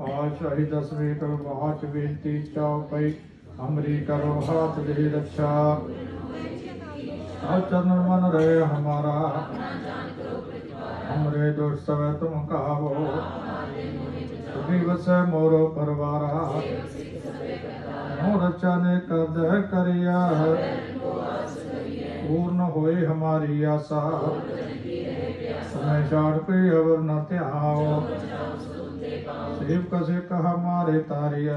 पाशाही दसवीं करो महाच बेनती चौपाई हमरी करो हाथ दे रक्षा। चरण मन रहे हमारा। हमरे दोष सब तुम कहो दिवस मोरो परवारा। मोर रक्षा ने कर दे ਹੋਏ ਹਮਾਰੀ ਆਸਾ। ਸਮੈ ਛਾੜ ਪੇ ਅਵਰ ਨਾ ਧਿਆਓ। ਸੇਵ ਕਸੇ ਕਹਾ ਮਾਰੇ ਤਾਰਿਆ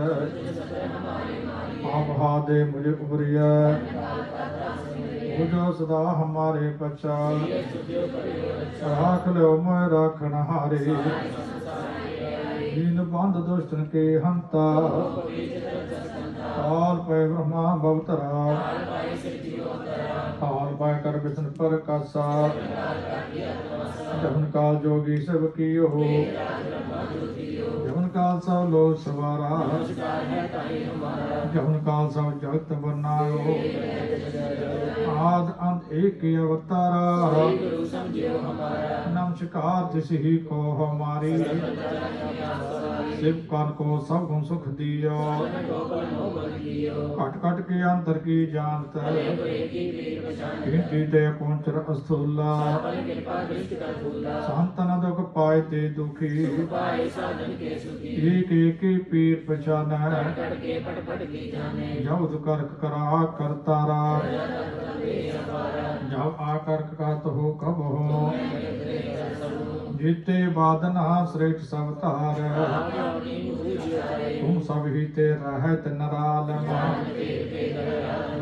ਆਪ ਹਾਦੇ ਮੁਝੇ ਉਬਰਿਆ ਮੁਝੋ ਸਦਾ ਹਮਾਰੇ ਪਛਾਲ ਰਾਖ ਲਿਓ ਮੈਂ ਰਾਖਣ ਹਾਰੇ। ਜੀਨ ਬੰਦ ਦੁਸ਼ਟਨ ਕੇ ਹੰਤਾ। ਕਾਲ ਪੈ ਬ੍ਰਹਮਾ ਭਵਤਰਾ ਕਾਲ ਪੈ ਕਰ ਬਿਸ਼ਨ ਪਰ ਕਾਸਾ। ਜਮਨ ਕਾਲ ਜੋਗੀ ਸਭ ਕੀਓ। ਜਮਨ का सब लो सवारा जवन का सब जगत बनायो आद अंत एक अवतारा। नमस्कार तिसही को हमारी। शिव कान को सब गुण सुख दियो। कट कट के अंतर की जानत। ते कुंचर अस्तुल्ला संतन दुख पाए ते दुखी। ਇਹ ਟੇਕ ਕੇ ਪੀਰ ਪਛਾਨੈ। ਕਟ ਕੇ ਪਟ ਪਟ ਕੀ ਜਾਣੈ। ਜਉ ਕਰਕ ਕਰਾ ਕਰਤਾਰਾ ਜਉ ਆ ਕਰਕ ਕਾ ਤੋ ਕਬੋ ਜੀਤੇ ਬਾਦਨ ਹਾ ਸ੍ਰੇਠ ਸਭ ਧਾਰ। ਤੁਮ ਸਭ ਹੀ ਤੇ ਰਹਿਤ ਨਰਾਲ।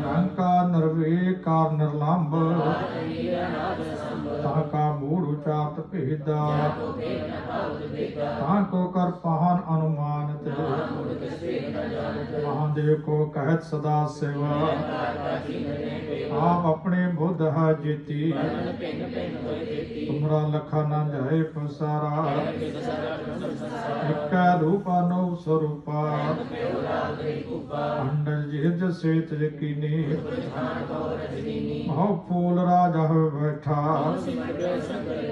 ਨਾਨਕ ਕਾਰ ਨਿਰਲੰਭ ਤਾ ਕਾ ਮੂੜ ਉਚਾਰਤ ਭੇਦਾ ਤਾ ਕੋ ਕਰ ਪਹਨ ਅਨੁਮਾਨਤ ਮਹਾਦੇਵ ਕੋ ਕਹਿਤ ਸਦਾ ਸੇਵਾ ਆਪ ਆਪਣੇ ਬੁੱਧ ਹਾ ਜੀਤੀ ਤੁਮਰਾ ਲਖਾ ਨਾ ਜਾਏ ਪਸਾਰਾ ਇਕਾ ਰੂਪਾ ਨੋ ਸਰੂਪਾ ਅੰਡਲ ਜਿਜ ਸੇਤ ਭਜਨੀ ਹਉ ਫੂਲ ਰਾਜ ਹਉ ਬੈਠਾ। ਹਉ ਸਿਮਰੋ ਸ਼ੰਕਰ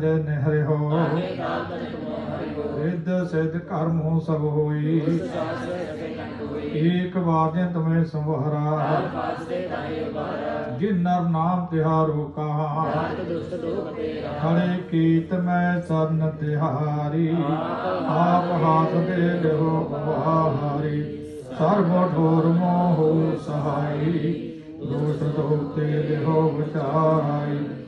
जन हरि हो। रिद सिद्ध कर्म हो सब होई। एक बार जिन तुम्हें संवहरा। जिन नर नाम तिहारो कहा हरे कीत मैं सन्न तिहारी। आप हाथ दे लो बहारी सर्व ठोर मोह सहाई। दोष दो ते देहो बचाई